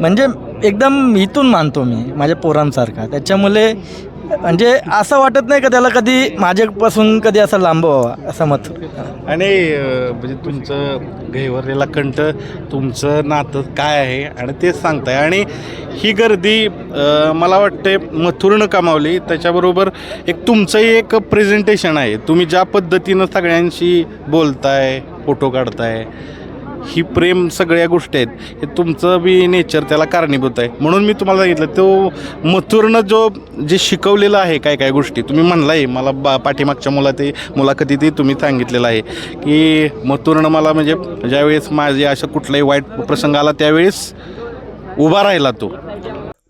म्हणजे एकदम इथून मानतो मी माझ्या पोरांसारखा. त्याच्यामुळे म्हणजे असं वाटत नाही का त्याला कधी माझ्यापासून कधी असं लांब व्हावा असं मत. आणि म्हणजे तुमचं गहिवरलेला कंठ तुमचं नातं काय आहे? आणि तेच सांगताय. आणि ही गर्दी मला वाटते मथुरनं कमावली. त्याच्याबरोबर एक तुमचंही एक प्रेझेंटेशन आहे. तुम्ही ज्या पद्धतीनं सगळ्यांशी बोलताय फोटो काढताय ही प्रेम सगळ्या गोष्टी आहेत. हे तुमचं बी नेचर त्याला कारणीभूत आहे. म्हणून मी तुम्हाला सांगितलं तो मथुरनं जो जे शिकवलेलं आहे काय काय गोष्टी तुम्ही म्हणला आहे मला बा पाठीमागच्या मुला ते मुलाखतीतही तुम्ही सांगितलेलं आहे. की मथुरनं मला म्हणजे ज्यावेळेस माझे असं कुठलाही वाईट प्रसंग आला त्यावेळेस उभा राहिला तो.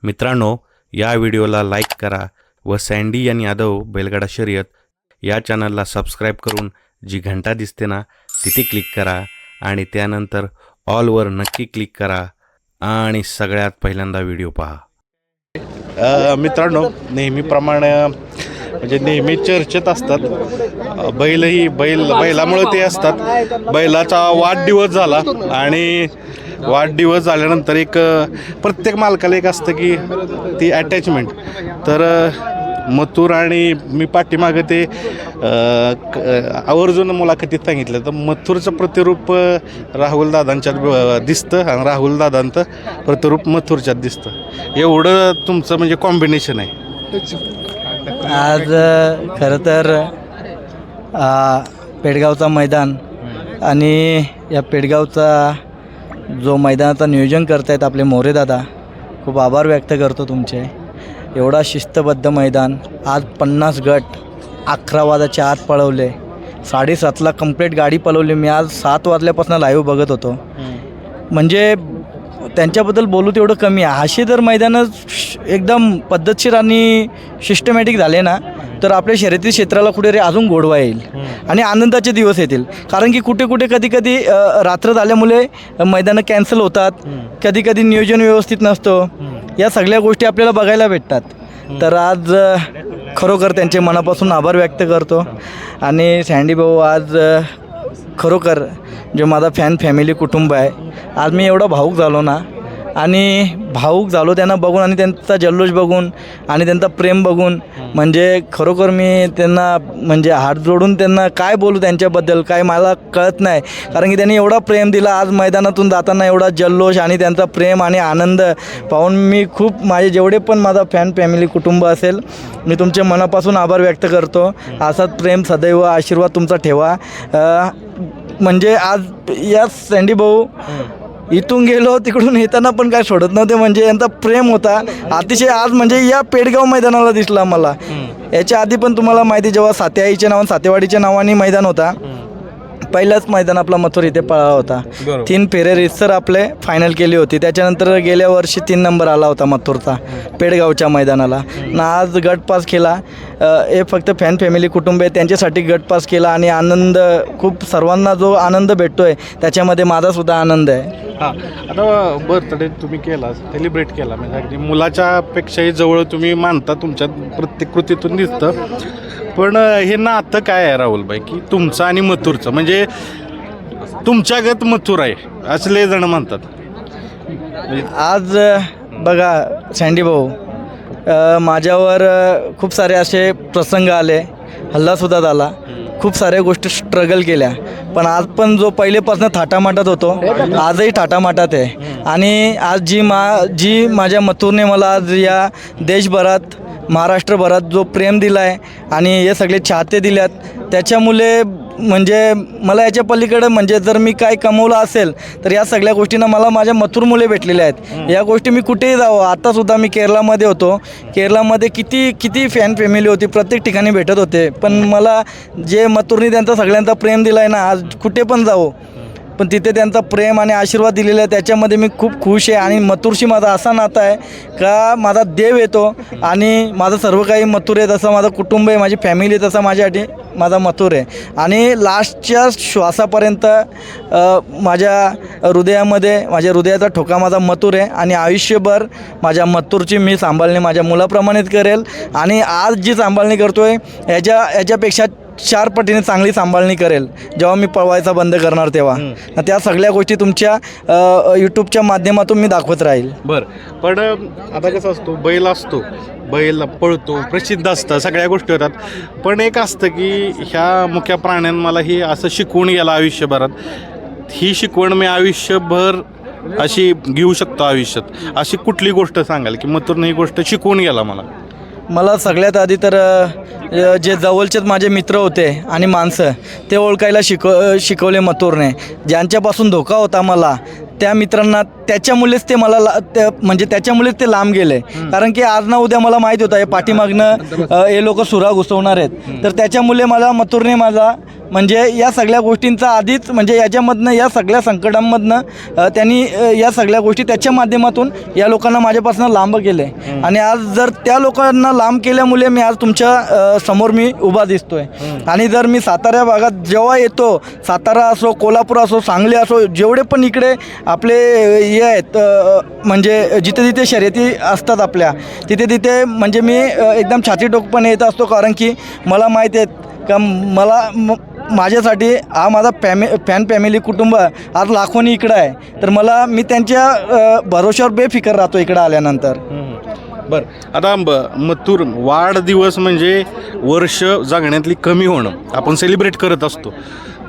मित्रांनो या व्हिडिओला लाईक करा व सँडी आणि यादव बैलगाडा शर्यत या चॅनलला सबस्क्राईब करून जी घंटा दिसते ना तिथे क्लिक करा. आणि त्यानंतर ऑलवर नक्की क्लिक करा आणि सगळ्यात पहिल्यांदा व्हिडिओ पहा. मित्रांनो नेहमीप्रमाणे म्हणजे नेहमी चर्चेत असतात. बैलही बैल बैलामुळे ते असतात. बैलाचा वाढदिवस झाला आणि वाढदिवस झाल्यानंतर एक प्रत्येक मालकाला एक असतं की ती अटॅचमेंट तर मथुर आणि मी पाठीमागं ते क- आवर्जून मुलाखतीत सांगितलं. तर मथुरचं प्रतिरूप राहुल दादांच्यात ब- दिसतं आणि राहुल दादांचं प्रतिरूप मथुरच्यात दिसतं. एवढं तुमचं म्हणजे कॉम्बिनेशन आहे. आज खरं तर पेडगावचा मैदान आणि या पेडगावचा जो मैदानाचं नियोजन करतायत आपले मोरे दादा खूप आभार व्यक्त करतो तुमचे. एवढा शिस्तबद्ध मैदान आज पन्नास गट अकरा वाजाच्या आत पळवले. साडेसातला कंप्लीट गाडी पळवली. मी आज सात वाजल्यापासून लाईव्ह बघत होतो. म्हणजे त्यांच्याबद्दल बोलू तेवढं कमी आहे. असे जर मैदानं एकदम पद्धतशीर आणि सिस्टमॅटिक झाले ना तर आपल्या शर्यती क्षेत्राला कुठेतरी अजून गोडवा येईल. आणि आनंदाचे दिवस येतील. कारण की कुठे कुठे कधी कधी रात्र झाल्यामुळे मैदानं कॅन्सल होतात. कधी कधी नियोजन व्यवस्थित नसतो. या सगळ्या गोष्टी आपल्याला बघायला भेटतात. तर आज खरोखर त्यांचे मनापासून आभार व्यक्त करतो. आणि सँडी भाऊ आज खरोखर जो माझा फॅन फॅमिली कुटुंब आहे आज मी एवढा भाऊक झालो ना आणि भाऊक झालो त्यांना बघून आणि त्यांचा जल्लोष बघून आणि त्यांचा प्रेम बघून. म्हणजे खरोखर मी त्यांना म्हणजे हात जोडून त्यांना काय बोलू त्यांच्याबद्दल काय मला कळत नाही. कारण की त्यांनी एवढा प्रेम दिला आज मैदानातून जाताना एवढा जल्लोष आणि त्यांचा प्रेम आणि आनंद पाहून मी खूप माझे जेवढे पण माझा फॅन फॅमिली कुटुंब असेल मी तुमचे मनापासून आभार व्यक्त करतो. असाच प्रेम सदैव आशीर्वाद तुमचा ठेवा. म्हणजे आज या सँडी भाऊ इथून गेलो तिकडून येताना पण काय सोडत नव्हते. म्हणजे यांचा प्रेम होता. अतिशय आज म्हणजे या पेडगाव मैदानाला दिसला मला. याच्या आधी पण तुम्हाला माहिती जेव्हा सातेआईच्या नावाने सातेवाडीच्या नावाने मैदान होता पहिलाच मैदान आपला मथुर इथे पळाला होता. तीन फेरे रितसर आपले फायनल केली होती. त्याच्यानंतर गेल्या वर्षी तीन नंबर आला होता मथुरचा पेडगावच्या मैदानाला. ना आज गट पास केला. हे फक्त फॅन फॅमिली कुटुंब आहे. त्यांच्यासाठी गट पास केला आणि आनंद खूप सर्वांना जो आनंद भेटतोय त्याच्यामध्ये माझासुद्धा आनंद आहे. हां. आता बर्थडे तुम्ही केला सेलिब्रेट केला. म्हणजे अगदी मुलाच्या पेक्षाही जवळ तुम्ही मानता तुमच्या प्रत्येक कृतीतून दिसतं. पण हे नातं काय आहे राहुलबाई? की तुमचं आणि मथुरचं? म्हणजे तुमच्यागत मथुर आहे असले जण म्हणतात. म्हणजे आज बघा सँडी भाऊ अ, माझ्यावर अ, खूप सारे असे प्रसंग आले हल्लासुद्धा झाला. खूप साऱ्या गोष्टी स्ट्रगल केल्या. पण आज पण जो पहिलेपासून थाटामाटात होतो आजही थाटामाटात आहे. आणि आज जी मा जी माझ्या मथुरने मला आज या देशभरात महाराष्ट्रभरात जो प्रेम दिला आहे आणि हे सगळे चाहते दिल्यात त्याच्यामुळे म्हणजे मला याच्या पलीकडे म्हणजे जर मी काय कमवलं असेल तर या सगळ्या गोष्टींना मला माझ्या मथुर मुले भेटलेल्या आहेत. या गोष्टी मी कुठेही जावं. आतासुद्धा मी केरळामध्ये होतो. केरळामध्ये किती किती फॅन फॅमिली होती प्रत्येक ठिकाणी भेटत होते. पण मला जे मथुरनी त्यांचा सगळ्यांचा प्रेम दिला आहे ना आज कुठे पण जावं. पण तिथे त्यांचा प्रेम आणि आशीर्वाद दिलेला आहे. त्याच्यामध्ये मी खूप खुश आहे आणि मथुरशी माझा असा नाता आहे का माझा देव येतो आणि माझं सर्व काही मथुर आहे. तसं माझं कुटुंब आहे माझी फॅमिली आहे तसं माझ्यासाठी माझा मथुर आहे. आणि लास्टच्या श्वासापर्यंत माझ्या हृदयामध्ये माझ्या हृदयाचा ठोका माझा मथुर आहे आणि आयुष्यभर माझ्या मथुरची मी सांभाळणे माझ्या मुलाप्रमाणेच करेल. आणि आज जी सांभाळणी करतो आहे याच्या याच्यापेक्षा चार पटीने चांगली सांभाळणी करेल. जेव्हा मी पळवायचा बंद करणार तेव्हा. त्या सगळ्या गोष्टी तुमच्या यूट्यूबच्या माध्यमातून मी दाखवत राहील. बरं. पण आता कसं असतो बैल असतो. बैल पळतो प्रसिद्ध असतं सगळ्या गोष्टी होतात. पण एक असतं की ह्या मुख्या प्राण्यांना मला हे असं शिकवून गेलं आयुष्यभरात. ही शिकवण मी आयुष्यभर अशी घेऊ शकतो आयुष्यात. अशी कुठली गोष्ट सांगाल की मथुरनं ही गोष्ट शिकवून गेला मला? मला सगळ्यात आधी तर जे जवळचेच माझे मित्र होते आणि माणसं ते ओळखायला शिकव शिकवले मथुरने. ज्यांच्यापासून धोका होता मला त्या मित्रांना त्याच्यामुळेच ते मला ला त्या म्हणजे त्याच्यामुळेच ते लांब गेले. कारण की आज ना उद्या मला माहीत होतं हे पाठीमागनं हे लोक सुरा घुसवणार आहेत. तर त्याच्यामुळे मला मथुरने मला म्हणजे या सगळ्या गोष्टींचा आधीच म्हणजे याच्यामधनं या सगळ्या संकटांमधनं त्यांनी या सगळ्या गोष्टी त्याच्या माध्यमातून या लोकांना माझ्यापासून लांब केले. आणि आज जर त्या लोकांना लांब केल्यामुळे मी आज तुमच्यासमोर मी उभा दिसतोय. आणि जर मी सातारा भागात जेव्हा येतो सातारा असो कोल्हापूर असो सांगली असो जेवढे पण इकडे आपले हे आहेत म्हणजे जिथे जिथे शर्यती असतात आपल्या तिथे तिथे म्हणजे मी एकदम छाती टोकपणे येत असतो कारण की मला माहीत आहेत का मला म- माझ्यासाठी हा माझा फॅमि फॅन फॅमिली कुटुंब आज लाखोनी इकडं आहे. तर मला मी त्यांच्या भरोश्यावर बेफिकर राहतो इकडं आल्यानंतर. बरं आता ब मथुर वाढदिवस म्हणजे वर्ष जगण्यातली कमी होणं आपण सेलिब्रेट करत असतो.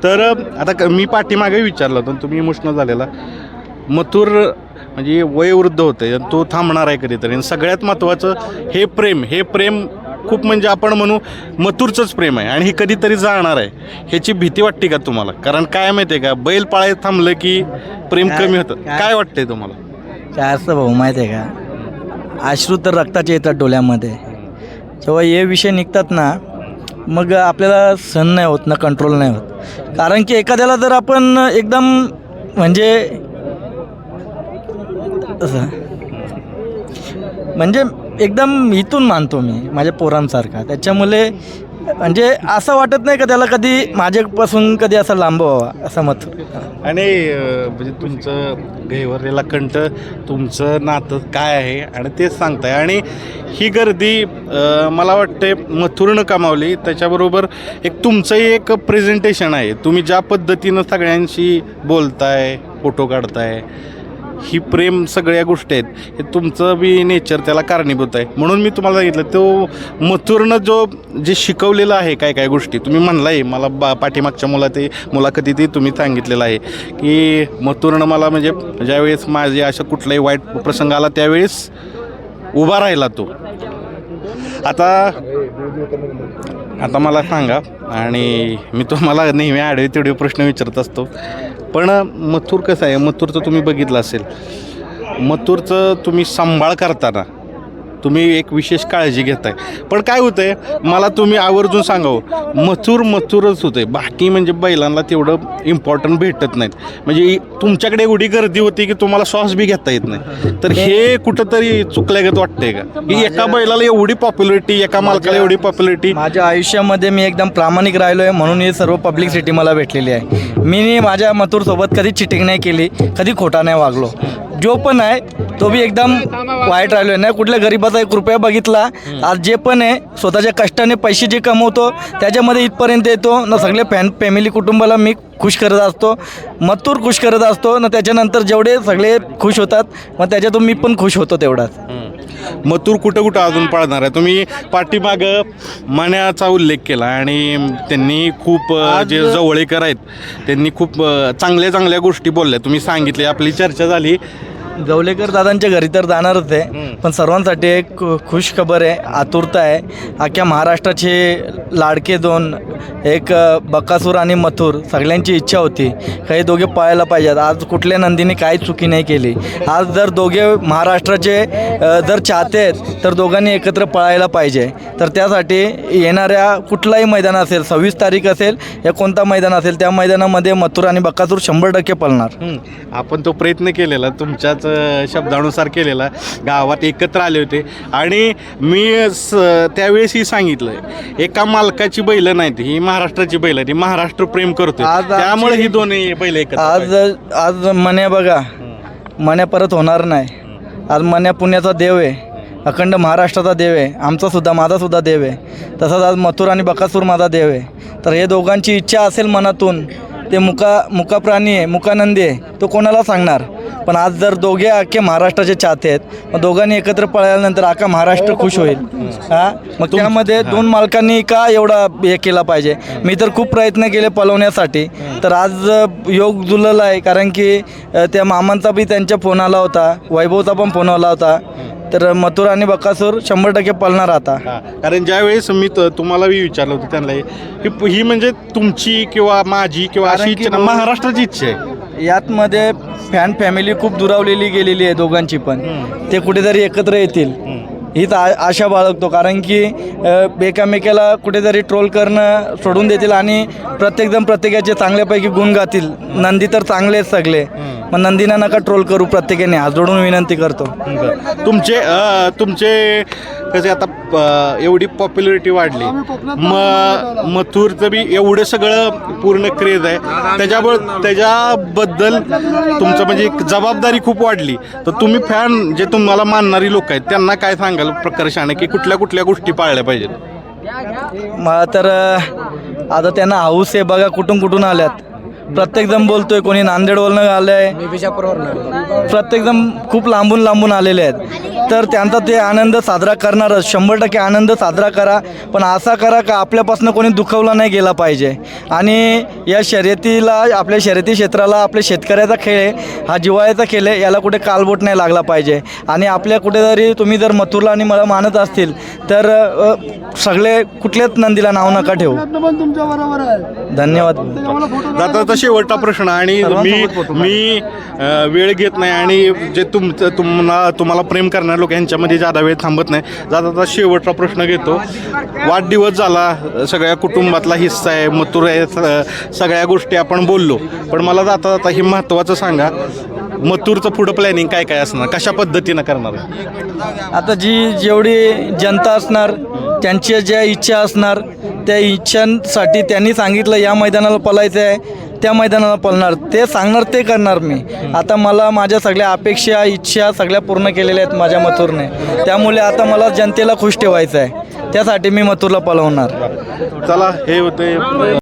तर आता क- मी पाठीमागे विचारलं होतं तुम्ही इमोशनल झालेला. मथुर म्हणजे वयोवृद्ध होते आणि तो थांबणार आहे कधीतरी. आणि सगळ्यात महत्त्वाचं हे प्रेम हे प्रेम खूप म्हणजे आपण म्हणू मथुरचंच प्रेम आहे आणि हे कधीतरी जाणार आहे. ह्याची भीती वाटते का तुम्हाला? कारण काय माहिती आहे का बैल पाळायला थांबलं की प्रेम कमी होतं. काय- वाटतंय तुम्हाला? काय असतं भाऊ माहीत आहे का? अश्रू तर रक्ताचे येतात डोळ्यामध्ये. जेव्हा हे विषय निघतात ना मग आपल्याला सण नाही होत ना कंट्रोल नाही होत. कारण की एखाद्याला जर आपण एकदम म्हणजे असं म्हणजे एकदम इथून मानतो मी माझ्या पोरांसारखा. त्याच्यामुळे म्हणजे असं वाटत नाही का त्याला कधी माझ्यापासून कधी असं लांब व्हावा असं मत. आणि अं, म्हणजे तुमचं गहिवरलेला कंठ तुमचं नातं काय आहे आणि तेच सांगताय. आणि ही गर्दी अं, मला वाटते मथुरनं कमावली. त्याच्याबरोबर एक तुमचंही एक प्रेझेंटेशन आहे. तुम्ही ज्या पद्धतीनं सगळ्यांशी बोलताय फोटो काढताय ही प्रेम सगळ्या गोष्टी आहेत. हे तुमचं बी नेचर त्याला कारणीभूत आहे. म्हणून मी तुम्हाला सांगितलं तो मथुरनं जो जे शिकवलेलं आहे काय काय गोष्टी तुम्ही म्हणला आहे मला बा पाठीमागच्या मुला ते मुलाखतीत तुम्ही सांगितलेलं आहे. की मथुरनं मला म्हणजे ज्यावेळेस माझे अशा कुठलाही वाईट प्रसंग आला त्यावेळेस उभा राहिला तो. आता आता मला सांगा आणि मी तुम्हाला नेहमी आडवे तेवढे प्रश्न विचारत असतो. पण मथुर कसं आहे? मथुरचं तुम्ही बघितलं असेल. मथुरचं तुम्ही सांभाळ करताना तुम्ही एक विशेष काळजी घेताय. पण काय होतंय मला तुम्ही आवर्जून सांगावं. मथुर मथुरच होते बाकी म्हणजे बैलांना तेवढं इम्पॉर्टंट भेटत नाहीत. म्हणजे तुमच्याकडे एवढी गर्दी होती की तुम्हाला श्वास बी घेता येत नाही. तर हे कुठंतरी चुकल्यागत वाटतंय का? की एका बैलाला एवढी पॉप्युलरिटी एका मालकाला एवढी पॉप्युलरिटी माझ्या आयुष्यामध्ये मी एकदम प्रामाणिक राहिलो आहे म्हणून ही सर्व पब्लिसिटी मला भेटलेली आहे. मी माझ्या मथुरसोबत कधी चिटिंग नाही केली कधी खोटा नाही वागलो. जो पण आहे तो बी एकदम वाईट राहिलो आहे नाही कुठल्या गरीबाचा एक रुपया बघितला आज जे पण आहे स्वतःच्या कष्टाने पैसे जे कमवतो त्याच्यामध्ये इथपर्यंत येतो ना सगळे फॅन फॅमिली कुटुंबाला मी खुश करत असतो मथुर खुश करत असतो न त्याच्यानंतर जेवढे सगळे खुश होतात मग त्याच्यातून मी पण खुश होतो तेवढाच. मथुर कुठं कुठं अजून पाळणार आहे? तुम्ही पाठीमागं मण्याचा उल्लेख केला आणि त्यांनी खूप जे जवळीकर आहेत त्यांनी खूप चांगल्या चांगल्या गोष्टी बोलल्या. तुम्ही सांगितले आपली चर्चा झाली. जवलेकर दादांच्या घरी तर जाणारच आहे. पण सर्वांसाठी एक खु- खुश खबर आहे आतुरता आहे. अख्ख्या महाराष्ट्राचे लाडके दोन एक बकासूर आणि मथुर सगळ्यांची इच्छा होती. काही दोघे पळायला पाहिजेत. आज कुठल्या नंदीने काही चुकी नाही केली. आज जर दोघे महाराष्ट्राचे जर चाहते आहेत तर दोघांनी एकत्र पळायला पाहिजे. तर त्यासाठी येणाऱ्या कुठलाही मैदान असेल सव्वीस तारीख असेल या कोणता मैदान असेल त्या मैदानामध्ये मथुर आणि बकासूर शंभर टक्के पळणार. आपण तो प्रयत्न केलेला तुमच्याच अ, शब्दानुसार केलेला. गावात एकत्र आले होते. आणि मी स त्यावेळेसही सांगितलं एका मालकाची बैल नाहीत ही महाराष्ट्राची बैल आहे ती महाराष्ट्र प्रेम करतो आज आमची- त्यामुळे ही दोन्ही बैल एकत्र आज आज मन्या बघा मन्या परत होणार नाही. आज मन्या पुण्याचा देव आहे अखंड महाराष्ट्राचा देव आहे आमचासुद्धा माझासुद्धा देव आहे. तसाच आज मथुर आणि बकासूर माझा देव आहे. तर हे दोघांची इच्छा असेल मनातून ते मुका मुकाप्राणी आहे मुकानंदी आहे तो कोणाला सांगणार? पण आज जर दोघे अख्खे महाराष्ट्राचे चाहते आहेत मग दोघांनी एकत्र पळाल्यानंतर अख्खा महाराष्ट्र खुश होईल. हा? मग त्यामध्ये दोन मालकांनी का एवढा हे केला पाहिजे? मी तर खूप प्रयत्न केले पळवण्यासाठी तर आज योग जुळलेला आहे कारण की त्या मामांचा बी त्यांच्या फोन आला होता वैभवचा पण फोन आला होता. तर मथुर आणि बकासूर शंभर टक्के पळणार आता. हा, कारण ज्यावेळेस मी त- तुम्हाला बी विचारलं होतं त्यांना ही ही म्हणजे तुमची किंवा माझी किंवा अशी कारण की इच्छा ना, दोन- महाराष्ट्राची इच्छा आहे. यातमध्ये फॅन फॅमिली खूप दुरावलेली गेलेली आहे दोघांची पण. ते कुठेतरी एकत्र येतील. हीच आ आशा बाळगतो. कारण की अ, एकामेकाला कुठेतरी ट्रोल करणं सोडून देतील आणि प्रत्येकजण प्रत्येकाचे चांगल्यापैकी गुण गातील. नंदी तर चांगले आहेत सगळे. मग नंदीना नका ट्रोल करू प्रत्येकाने हात जोडून विनंती करतो. बरं. तुमचे अ, तुमचे कसे आता प- एवढी पॉप्युलरिटी वाढली. म मथुरचं बी एवढं सगळं पूर्ण क्रेज आहे. त्याच्याबरोबर त्याच्याबद्दल तुमचं म्हणजे एक जबाबदारी खूप वाढली. तर तुम्ही फॅन जे तुम्हाला मानणारी लोक आहेत त्यांना काय सांगाल प्रकर्षाने? की कुठल्या कुठल्या गोष्टी पाळल्या पाहिजेत? मला तर अ, आता त्यांना हाऊस आहे बघा कुठून कुठून आल्यात. प्रत्येकजण बोलतोय कोणी नांदेडवरनं आलं आहे प्रत्येकजण खूप लांबून लांबून आलेले आहेत. तर त्यांचा ते आनंद साजरा करणारच. शंभर टक्के आनंद साजरा करा. पण असा करा का आपल्यापासून कोणी दुखवला नाही गेला पाहिजे. आणि या शर्यतीला आपल्या शर्यती क्षेत्राला आपल्या शेतकऱ्याचा खेळ आहे. हा जिवाळ्याचा खेळ आहे. याला कुठे कालबोट नाही लागला पाहिजे. आणि आपल्या कुठेतरी तुम्ही जर मथुरला आणि मला मानत असतील तर सगळे कुठल्याच नंदीला नाव नका ठेवू. धन्यवाद. आता तर शेवटचा प्रश्न आणि मी मी वेळ घेत नाही आणि जे तुमचं तुम्हाला तुम्हाला प्रेम करणारे लोक यांच्यामध्ये जादा वेळ थांबत नाही. जाता आता शेवटचा प्रश्न घेतो. वाढदिवस झाला सगळ्या कुटुंबातला हिस्सा आहे मथुर आहे स- सगळ्या गोष्टी आपण बोललो. पण मला जाता जाता हे महत्त्वाचं सांगा मथुरचं पुढं प्लॅनिंग काय काय असणार? कशा पद्धतीनं करणार? आता जी जेवढी जनता असणार त्यांच्या ज्या इच्छा असणार त्या इच्छांसाठी त्यांनी सांगितलं या मैदानाला पलायचं आहे. त्या मैदानाला पळणार. ते सांगणार ते करणार मी. आता मला माझ्या सगळ्या अपेक्षा इच्छा सगळ्या पूर्ण केलेल्या आहेत माझ्या मथुरने. त्यामुळे आता मला जनतेला खुश ठेवायचं आहे त्यासाठी मी मथुरला पळवणार. चला हे होते.